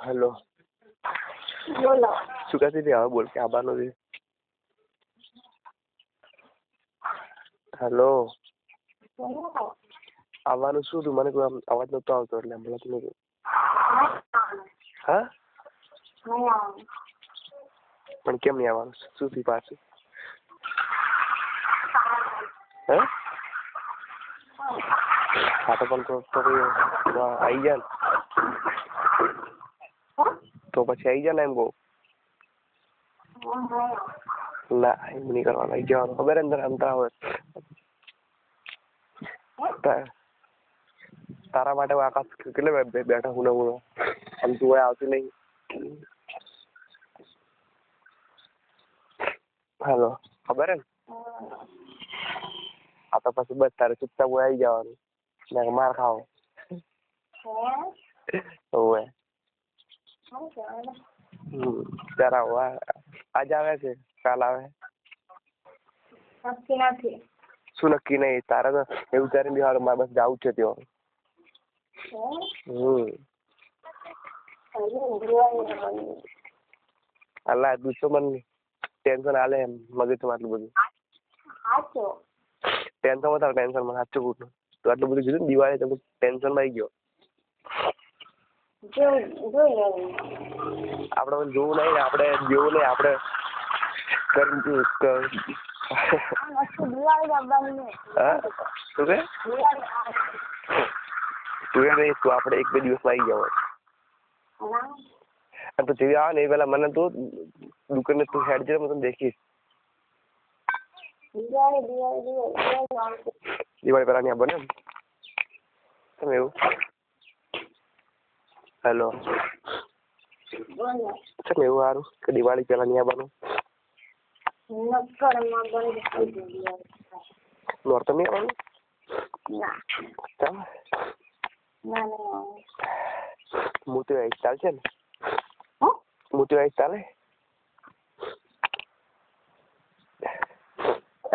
Hello. બોલો. શું કહેતી હતી હવે બોલ કે આબાનો છે. હેલો. આવવાનું શું હતું? મને કોઈ આમ અવાજ નહોતો આવતો એટલે એમ મેં કીધું હા? પણ કેમ નહીં આવવાનું? શું થયું પાછું? હે? તો પણ આવી જાય તો પછી આવી જા ને એમ કહું ના એમ નહીં કરવાનું આવી જવાનું. ખબર ને તને અંતરા હોય તારા માટે આકાશ કેટલે બેઠા હું હું આમ તું હોય આવતી નહીં. હાલો ખબર ને? આ તો પછી બસ તારે ચૂપચાપ આવી જવાનું. માર ખાવ હોવે હમ ત્યારે આજ આવે છે? કાલ આવે? નક્કી નથી. શું નક્કી નહીં? તારે તો એવું વિચારીને બી મારે બસ જવું છે ત્યાં. હમ. અલ્લા દુસો મને ટેન્શન આલે એમ મગજમાં આટલું બધું. ટેન્શન વધારે ટેન્શન મને સાચું પૂછું તું આટલું બધું કીધું દિવાળી તો ટેન્શનમાં આવી ગયો. આપણે પણ જોવું નહીં ને, આપણે જેવું નહીં, આપણે કરી ક- આ વસ્તુ દિવાળી આવવાની નહીં હા? શું કે? દિવાળી આવે તું એ નહીં, તું આપણે એક બે દિવસમાં આવી જાવ ના અને તું જેવી આવે ને, એ પેલા મને તું દુકાને તું હેડ છે હું તને દેખીશ. દિવાળી દિવાળી દિવાળી દિવાળી આવશે દિવાળી પહેલા ત્યાં બને ને તમે એવું? હેલો છે ને એવું સારું કે દિવાળી પહેલા નહીં આવવાનું? નોરતો નહીં આવવાનું? ના. મોટી વાઈસ ચાલશે ને? મોટી વાઈસ ચાલે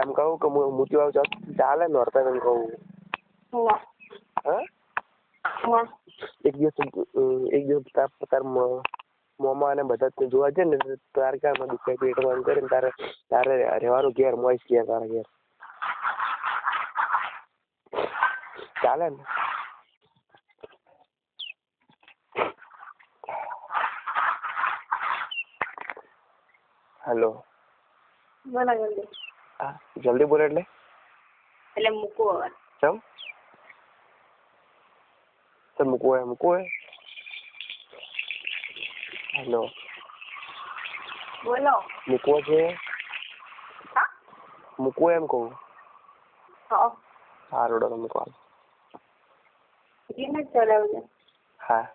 એમ કહું કે મોટી વાવ ચાલે નોરતા એમ કહું. હા? એક દિવસ એક દિવસ તાર મોમાં અને બધા જ જોવા છે ને તાર ક્યાં દુખાય પેટમાં કરે કરીને તારે તારે રહેવાનું ઘેર મોઈસ ઘેર તારા ઘેર. ચાલે ને? હેલો. બોલા જલ્દી હા જલ્દી બોલે એટલે. એટલે મૂકો ચમ? તો મૂકવો હે મૂકવો હે હેલો બોલો મૂકવો છે હા મૂકવો એમ કહું હા સારું ડરો મૂકવા એને ચલાવજો હા